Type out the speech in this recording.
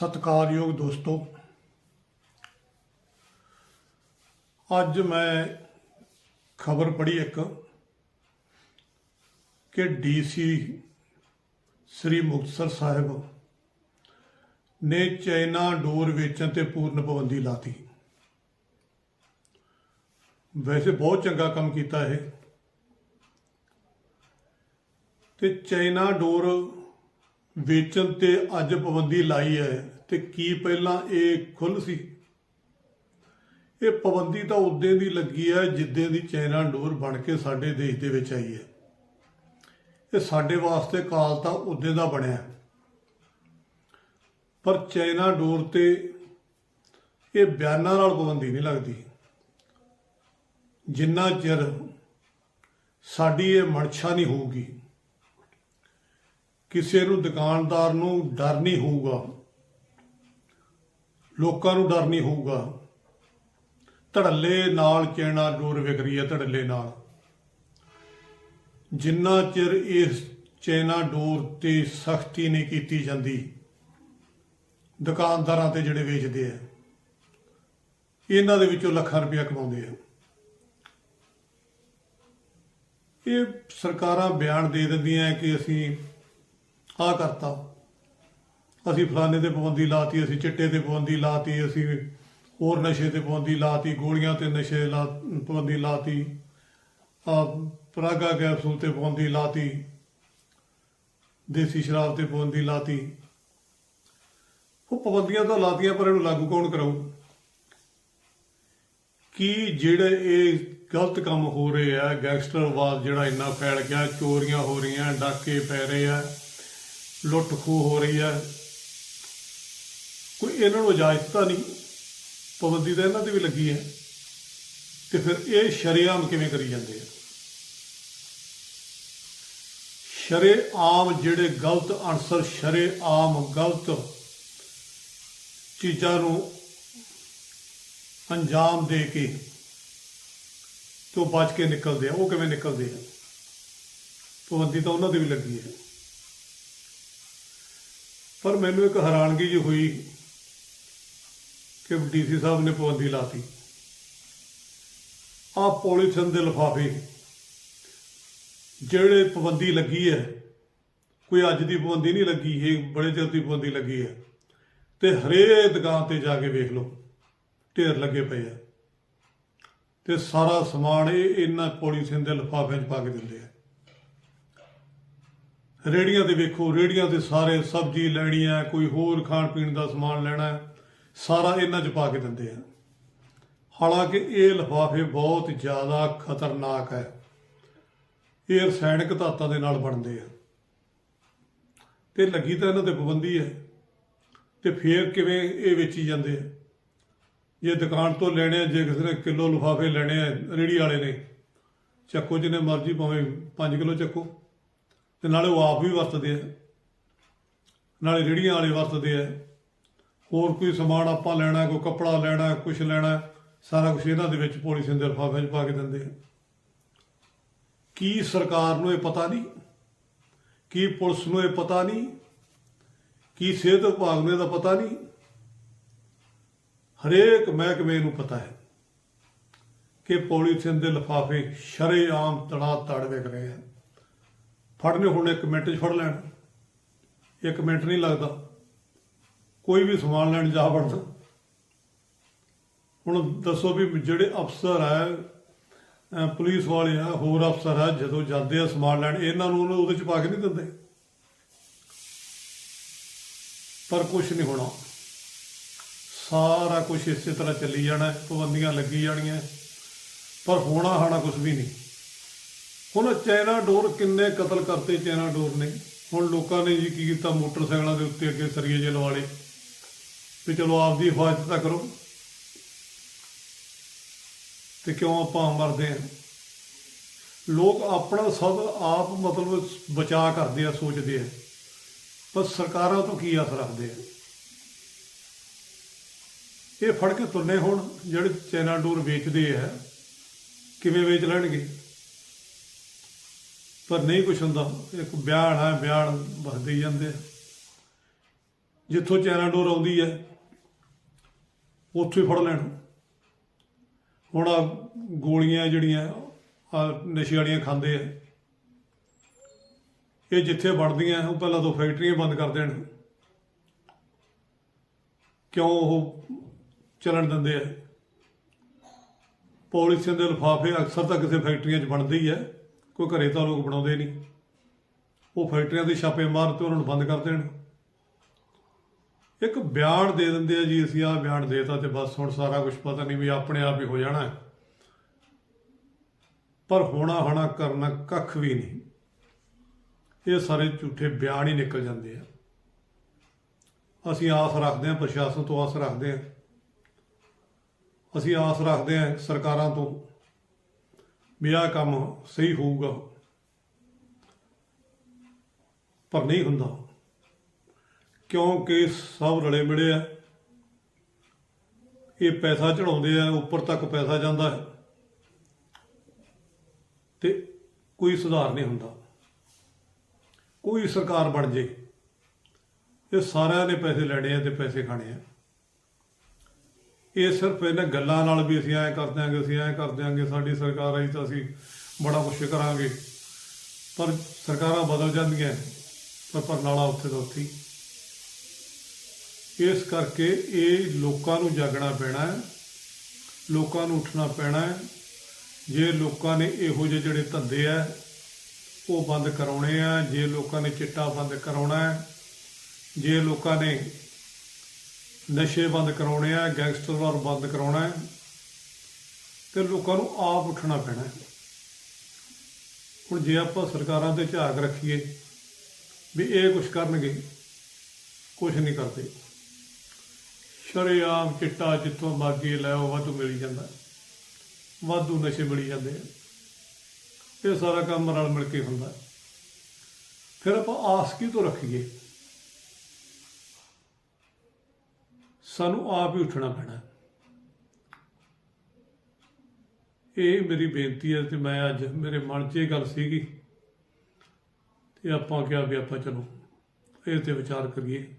ਸਤਿਕਾਰਯੋਗ ਦੋਸਤੋ, ਅੱਜ ਮੈਂ ਖਬਰ ਪੜ੍ਹੀ ਇੱਕ ਕਿ ਡੀਸੀ ਸ੍ਰੀ ਮੁਕਤਸਰ ਸਾਹਿਬ ਨੇ ਚਾਈਨਾ ਡੋਰ ਵੇਚਣ ਤੇ ਪੂਰਨ ਪਾਬੰਦੀ ਲਾਤੀ। ਵੈਸੇ ਬਹੁਤ ਚੰਗਾ ਕੰਮ ਕੀਤਾ ਇਹ। ਤੇ ਚਾਈਨਾ ਡੋਰ ਵੇਚਣ ਤੇ ਅੱਜ ਪਾਬੰਦੀ ਲਾਈ ਹੈ ਤੇ ਕੀ ਪਹਿਲਾਂ ਇਹ ਖੁੱਲ ਸੀ? ਇਹ ਪਾਬੰਦੀ ਤਾਂ ਉਦੋਂ ਦੀ ਲੱਗੀ ਹੈ ਜਿੱਦੇ ਦੀ ਚਾਈਨਾ ਡੋਰ ਬਣ ਕੇ ਸਾਡੇ ਦੇਸ਼ ਦੇ ਵਿੱਚ ਆਈ ਹੈ। ਇਹ ਸਾਡੇ ਵਾਸਤੇ ਕਾਲ ਤਾਂ ਉਦੋਂ ਦਾ ਬਣਿਆ। ਪਰ ਚਾਈਨਾ ਡੋਰ ਤੇ ਇਹ ਬਿਆਨਾਂ ਨਾਲ ਪਾਬੰਦੀ ਨਹੀਂ ਲੱਗਦੀ। ਜਿੰਨਾ ਚਿਰ ਸਾਡੀ ਇਹ ਮਨਸ਼ਾ ਨਹੀਂ ਹੋਊਗੀ ਕਿਸੇ ਨੂੰ, ਦੁਕਾਨਦਾਰ ਨੂੰ ਡਰ ਨਹੀਂ ਹੋਊਗਾ। ਲੋਕਾਂ ਨੂੰ ਡਰ ਨਹੀਂ ਹੋਊਗਾ। ਧੜੱਲੇ ਨਾਲ ਚੈਨਾ ਡੋਰ ਵਿਕ ਰਹੀ ਹੈ, ਧੜੱਲੇ ਨਾਲ। ਜਿੰਨਾ ਚਿਰ ਇਸ ਚੈਨਾ ਡੋਰ ਤੇ ਸਖਤੀ ਨਹੀਂ ਕੀਤੀ ਜਾਂਦੀ, ਦੁਕਾਨਦਾਰਾਂ ਤੇ ਜਿਹੜੇ ਵੇਚਦੇ ਆ, ਇਹਨਾਂ ਦੇ ਵਿੱਚੋਂ ਲੱਖਾਂ ਰੁਪਇਆ ਕਮਾਉਂਦੇ ਆ। ਇਹ ਸਰਕਾਰਾਂ ਬਿਆਨ ਦੇ ਦਿੰਦੀਆਂ ਕਿ ਅਸੀਂ ਆਹ ਕਰਤਾ। ਅਸੀਂ ਫਲਾਣੇ ਤੇ ਪਾਬੰਦੀ ਲਾਤੀ, ਅਸੀਂ ਚਿੱਟੇ ਤੇ ਪਾਬੰਦੀ ਲਾਤੀ, ਅਸੀਂ ਹੋਰ ਨਸ਼ੇ ਤੇ ਪਾਬੰਦੀ ਲਾਤੀ, ਗੋਲੀਆਂ ਤੇ ਨਸ਼ੇ ਲਾ, ਪਾਬੰਦੀ ਲਾਤੀ ਆ ਪਰਾਗਾ ਕੈਪਸੂਲ ਤੇ ਪਾਬੰਦੀ ਲਾਤੀ, ਦੇਸੀ ਸ਼ਰਾਬ ਤੇ ਪਾਬੰਦੀ ਲਾਤੀ। ਉਹ ਪਾਬੰਦੀਆਂ ਤਾਂ ਲਾਤੀਆਂ, ਪਰ ਇਹਨੂੰ ਲਾਗੂ ਕੌਣ ਕਰਾਊ? ਕੀ ਜਿਹੜੇ ਇਹ ਗਲਤ ਕੰਮ ਹੋ ਰਹੇ ਆ, ਗੈਂਗਸਟਰਵਾਦ ਜਿਹੜਾ ਇੰਨਾ ਫੈਲ ਗਿਆ, ਚੋਰੀਆਂ ਹੋ ਰਹੀਆਂ, ਡਾਕੇ ਪੈ ਰਹੇ ਆ ਲੁੱਟ ਖੋਹ ਹੋ ਰਹੀ ਹੈ। ਕੋਈ ਇਹਨਾਂ ਨੂੰ ਇਜਾਜ਼ਤ ਤਾਂ ਨਹੀਂ, ਪਾਬੰਦੀ ਤਾਂ ਇਹਨਾਂ ਤੇ ਵੀ ਲੱਗੀ ਹੈ। ਤੇ ਫਿਰ ਇਹ ਸ਼ਰੇਆਮ ਕਿਵੇਂ ਕਰੀ ਜਾਂਦੇ ਆ? ਸ਼ਰੇਆਮ ਜਿਹੜੇ ਗਲਤ ਅਨਸਰ ਸ਼ਰੇ ਆਮ ਗਲਤ ਚੀਜ਼ਾਂ ਨੂੰ ਅੰਜਾਮ ਦੇ ਕੇ ਤੋਂ ਬਚ ਕੇ ਨਿਕਲਦੇ ਆ। ਉਹ ਕਿਵੇਂ ਨਿਕਲਦੇ ਆ? ਪਾਬੰਦੀ ਤਾਂ ਉਹਨਾਂ ਤੇ ਵੀ ਲੱਗੀ ਹੈ। ਪਰ ਮੈਨੂੰ ਇੱਕ ਹੈਰਾਨਗੀ ਜਿਹੀ ਹੋਈ ਕਿ ਡੀਸੀ ਸਾਹਿਬ ਨੇ ਪਾਬੰਦੀ ਲਾਤੀ। ਆ ਪੋਲੀਥਿਨ ਦੇ ਲਿਫਾਫੇ, ਜਿਹੜੇ ਪਾਬੰਦੀ ਲੱਗੀ ਹੈ, ਕੋਈ ਅੱਜ ਦੀ ਪਾਬੰਦੀ ਨਹੀਂ ਲੱਗੀ, ਇਹ ਬੜੇ ਚਿਰ ਦੀ ਪਾਬੰਦੀ ਲੱਗੀ ਹੈ। ਤੇ ਹਰੇਕ ਦੁਕਾਨ ਤੇ ਜਾ ਕੇ ਵੇਖ ਲਓ, ਢੇਰ ਲੱਗੇ ਪਏ ਆ। ਤੇ ਸਾਰਾ ਸਮਾਨ ਇਹ ਇਹਨਾਂ ਪੋਲੀਥਿਨ ਦੇ ਲਿਫਾਫਿਆਂ 'ਚ ਪਾ ਕੇ ਦਿੰਦੇ ਆ। ਰੇੜੀਆਂ ਤੇ ਵੇਖੋ ਰੇੜੀਆਂ ਤੇ ਸਾਰੇ ਸਬਜ਼ੀ ਲੈਣੀ ਹੈ, ਕੋਈ ਹੋਰ ਖਾਣ ਪੀਣ ਦਾ ਸਮਾਨ ਲੈਣਾ ਹੈ, ਸਾਰਾ ਇਹਨਾਂ 'ਚ ਪਾ ਕੇ ਦਿੰਦੇ ਆ। ਹਾਲਾਂਕਿ ਇਹ ਲਿਫਾਫੇ ਬਹੁਤ ਜ਼ਿਆਦਾ ਖਤਰਨਾਕ ਹੈ। ਇਹ ਰਸਾਇਣਕ ਧਾਤਾਂ ਦੇ ਨਾਲ ਬਣਦੇ ਆ। ਤੇ ਲੱਗੀ ਤਾਂ ਇਹਨਾਂ ਤੇ ਪਾਬੰਦੀ ਹੈ। ਤੇ ਫੇਰ ਕਿਵੇਂ ਇਹ ਵੇਚੀ ਜਾਂਦੇ ਆ? ਜੇ ਦੁਕਾਨ ਤੋਂ ਲੈਣੇ ਆ, ਜੇ ਕਿਸੇ ਨੇ ਕਿਲੋ ਲਿਫਾਫੇ ਲੈਣੇ ਆ ਰੇੜੀ ਵਾਲੇ ਨੇ, ਚੱਕੋ ਜਿੰਨੇ ਮਰਜ਼ੀ, ਭਾਵੇਂ 5 ਕਿਲੋ ਚੱਕੋ। ਤੇ ਨਾਲੇ ਉਹ ਆਪ ਵੀ ਵਰਤਦੇ ਆ। ਨਾਲੇ ਰੇੜੀਆਂ ਵਾਲੇ ਵਰਤਦੇ ਆ। ਹੋਰ ਕੋਈ ਸਮਾਨ ਆਪਾਂ ਲੈਣਾ, ਕੋਈ ਕੱਪੜਾ ਲੈਣਾ ਕੁਝ ਲੈਣਾ, ਸਾਰਾ ਕੁਝ ਇਹਨਾਂ ਦੇ ਵਿੱਚ ਪੋਲੀਥੀਨ ਦੇ ਲਿਫਾਫੇ 'ਚ ਪਾ ਕੇ ਦਿੰਦੇ ਆ। ਕੀ ਸਰਕਾਰ ਨੂੰ ਇਹ ਪਤਾ ਨਹੀਂ? ਕੀ ਪੁਲਿਸ ਨੂੰ ਇਹ ਪਤਾ ਨਹੀਂ? ਕੀ ਸਿਹਤ ਵਿਭਾਗ ਨੂੰ ਇਹਦਾ ਪਤਾ ਨਹੀਂ? ਹਰੇਕ ਮਹਿਕਮੇ ਨੂੰ ਪਤਾ ਹੈ ਕਿ ਪੋਲੀਥੀਨ ਦੇ ਲਿਫਾਫੇ ਸ਼ਰੇਆਮ ਤੜਾ ਤੜ ਵਿਕ ਰਹੇ ਹਨ ਫੜਨੇ ਹੁਣ ਇੱਕ ਮਿੰਟ 'ਚ ਫੜ ਲੈਣ। ਇੱਕ ਮਿੰਟ ਨਹੀਂ ਲੱਗਦਾ। ਕੋਈ ਵੀ ਸਮਾਨ ਲੈਣ ਜਾ ਵੜਦਾ ਹੁਣ ਦੱਸੋ ਵੀ ਜਿਹੜੇ ਅਫਸਰ ਆ ਪੁਲਿਸ ਵਾਲੇ ਆ, ਹੋਰ ਅਫਸਰ ਆ, ਜਦੋਂ ਜਾਂਦੇ ਆ ਸਮਾਨ ਲੈਣ, ਇਹਨਾਂ ਨੂੰ ਉਹਦੇ 'ਚ ਪਾ ਕੇ ਨਹੀਂ ਦਿੰਦੇ। ਪਰ ਕੁਝ ਨਹੀਂ ਹੋਣਾ। ਸਾਰਾ ਕੁਝ ਇਸੇ ਤਰ੍ਹਾਂ ਚੱਲੀ ਜਾਣਾ, ਪਾਬੰਦੀਆਂ ਲੱਗੀ ਜਾਣੀਆਂ। ਪਰ ਹੋਣਾ ਹਾਣਾ ਕੁਝ ਵੀ ਨਹੀਂ। ਹੁਣ ਚਾਈਨਾ ਡੋਰ ਕਿੰਨੇ ਕਤਲ ਕਰਤੇ ਚਾਈਨਾ ਡੋਰ ਨੇ? ਹੁਣ ਲੋਕਾਂ ਨੇ ਜੀ ਕੀ ਕੀਤਾ? ਮੋਟਰਸਾਈਕਲਾਂ ਦੇ ਉੱਤੇ ਅੱਗੇ ਸਰੀਏ ਜੇ ਲਵਾ ਲਏ। ਵੀ ਚਲੋ ਆਪਦੀ ਹਿਫਾਜ਼ਤ ਤਾਂ ਕਰੋ। ਤੇ ਕਿਉਂ ਆਪਾਂ ਮਰਦੇ ਆ ਲੋਕ ਆਪਣਾ ਸਭ ਆਪ ਮਤਲਬ ਬਚਾਅ ਕਰਦੇ ਆ, ਸੋਚਦੇ ਆ। ਪਰ ਸਰਕਾਰਾਂ ਤੋਂ ਕੀ ਆਸ ਰੱਖਦੇ ਆ? ਇਹ ਫੜ ਕੇ ਤੁਰਨੇ ਹੁਣ ਜਿਹੜੇ ਚਾਈਨਾ ਡੋਰ ਵੇਚਦੇ ਆ। ਕਿਵੇਂ ਵੇਚ ਲੈਣਗੇ? ਪਰ ਨਹੀਂ ਕੁਛ ਹੁੰਦਾ। ਇੱਕ ਬਿਆਨ ਹੈ ਬਿਆਨ ਵਸਦੇ ਜਾਂਦੇ ਜਿੱਥੋਂ ਚੈਨਾ ਡੋਰ ਆਉਂਦੀ ਹੈ, ਉੱਥੋਂ ਹੀ ਫੜ ਲੈਣ। ਹੁਣ ਆ ਗੋਲੀਆਂ ਜਿਹੜੀਆਂ ਆ ਨਸ਼ੇ ਵਾਲੀਆਂ ਖਾਂਦੇ ਆ। ਇਹ ਜਿੱਥੇ ਬਣਦੀਆਂ ਉਹ ਪਹਿਲਾਂ ਤੋਂ ਫੈਕਟਰੀਆਂ ਬੰਦ ਕਰ ਦੇਣ। ਕਿਉਂ ਉਹ ਚੱਲਣ ਦਿੰਦੇ ਆ? ਪੋਲੀਥੀਨ ਦੇ ਲਿਫਾਫੇ ਅਕਸਰ ਤਾਂ ਕਿਸੇ ਫੈਕਟਰੀਆਂ 'ਚ ਬਣਦੇ ਹੀ। ਆ ਕੋਈ ਘਰੇ ਤਾਂ ਲੋਕ ਬਣਾਉਂਦੇ ਨਹੀਂ। ਉਹ ਫੈਕਟਰੀਆਂ ਦੇ ਛਾਪੇ ਮਾਰ ਤੇ ਉਹਨਾਂ ਨੂੰ ਬੰਦ ਕਰ ਦੇਣ। ਇੱਕ ਬਿਆਨ ਦੇ ਦਿੰਦੇ ਆ ਜੀ, ਅਸੀਂ ਆਹ ਬਿਆਨ ਦੇਤਾ ਤੇ ਬਸ ਹੁਣ ਸਾਰਾ ਕੁਝ ਪਤਾ ਨਹੀਂ ਵੀ ਆਪਣੇ ਆਪ ਹੀ ਹੋ ਜਾਣਾ। ਹੈ। ਪਰ ਹੋਣਾ ਹੋਣਾ ਕਰਨਾ ਕੱਖ ਵੀ ਨਹੀਂ। ਇਹ ਸਾਰੇ ਝੂਠੇ ਬਿਆਨ ਹੀ ਨਿਕਲ ਜਾਂਦੇ ਆ। ਅਸੀਂ ਆਸ ਰੱਖਦੇ ਹਾਂ ਪ੍ਰਸ਼ਾਸਨ ਤੋਂ ਆਸ ਰੱਖਦੇ ਹਾਂ ਅਸੀਂ ਆਸ ਰੱਖਦੇ ਹਾਂ ਸਰਕਾਰਾਂ ਤੋਂ ਵੀ ਆਹ ਕੰਮ ਸਹੀ ਹੋਊਗਾ। ਪਰ ਨਹੀਂ ਹੁੰਦਾ। ਕਿਉਂਕਿ ਸਭ ਰਲੇ ਮਿਲੇ ਆ। ਇਹ ਪੈਸਾ ਚੜਾਉਂਦੇ ਆ, ਉੱਪਰ ਤੱਕ ਪੈਸਾ ਜਾਂਦਾ ਹੈ। ਤੇ ਕੋਈ ਸੁਧਾਰ ਨਹੀਂ ਹੁੰਦਾ। ਕੋਈ ਸਰਕਾਰ ਬਣ ਜੇ। ਇਹ ਸਾਰਿਆਂ ਨੇ ਪੈਸੇ ਲੈਣੇ ਆ ਤੇ ਪੈਸੇ ਖਾਣੇ ਆ। ਇਹ ਸਿਰਫ ਇਹਨਾਂ ਗੱਲਾਂ ਨਾਲ ਵੀ ਅਸੀਂ ਐਂ ਕਰ ਦਿਆਂਗੇ ਅਸੀਂ ਐਂ ਕਰ ਦਿਆਂਗੇ ਸਾਡੀ ਸਰਕਾਰ ਆਈ ਤਾਂ ਅਸੀਂ ਬੜਾ ਕੁਛ ਕਰਾਂਗੇ। ਪਰ ਸਰਕਾਰਾਂ ਬਦਲ ਜਾਂਦੀਆਂ, ਪਰ ਪਰ ਉੱਥੇ ਦਾ ਉੱਥੇ ਇਸ ਕਰਕੇ ਇਹ ਲੋਕਾਂ ਨੂੰ ਜਾਗਣਾ ਪੈਣਾ ਹੈ, ਲੋਕਾਂ ਨੂੰ ਉੱਠਣਾ ਪੈਣਾ ਹੈ। ਜੇ ਲੋਕਾਂ ਨੇ ਇਹੋ ਜਿਹੇ ਜਿਹੜੇ ਧੰਦੇ ਆ, ਉਹ ਬੰਦ ਕਰਾਉਣੇ ਆ, ਜੇ ਲੋਕਾਂ ਨੇ ਚਿੱਟਾ ਬੰਦ ਕਰਾਉਣਾ ਹੈ, ਜੇ ਲੋਕਾਂ ਨੇ ਨਸ਼ੇ ਬੰਦ ਕਰਾਉਣੇ ਆ, ਗੈਂਗਸਟਰ ਬੰਦ ਕਰਾਉਣਾ ਹੈ ਤੇ ਲੋਕਾਂ ਨੂੰ ਆਪ ਉੱਠਣਾ ਪੈਣਾ ਹੈ। ਹੁਣ ਜੇ ਆਪਾਂ ਸਰਕਾਰਾਂ ਤੇ ਝਾਕ ਰੱਖੀਏ ਵੀ ਇਹ ਕੁਝ ਕਰਨਗੇ ਕੁਝ ਨਹੀਂ ਕਰਦੇ। ਸ਼ਰੇਆਮ ਚਿੱਟਾ ਜਿੱਥੋਂ ਮਰਜ਼ੀ ਲੈ ਆਓ, ਵਾਧੂ ਮਿਲ ਜਾਂਦਾ। ਵਾਧੂ ਨਸ਼ੇ ਮਿਲ ਜਾਂਦੇ ਆ। ਇਹ ਸਾਰਾ ਕੰਮ ਰਲ ਮਿਲ ਕੇ ਹੁੰਦਾ। ਫਿਰ ਆਪਾਂ ਆਸ ਕੀ ਤੋਂ ਰੱਖੀਏ? ਸਾਨੂੰ ਆਪ ਹੀ ਉੱਠਣਾ ਪੈਣਾ। ਇਹ ਮੇਰੀ ਬੇਨਤੀ ਹੈ ਤੇ ਮੈਂ ਅੱਜ ਮੇਰੇ ਮਨ 'ਚ ਇਹ ਗੱਲ ਸੀਗੀ ਤੇ ਆਪਾਂ ਕਿਹਾ ਵੀ ਆਪਾਂ ਚਲੋ, ਇਹ ਤੇ ਵਿਚਾਰ ਕਰੀਏ।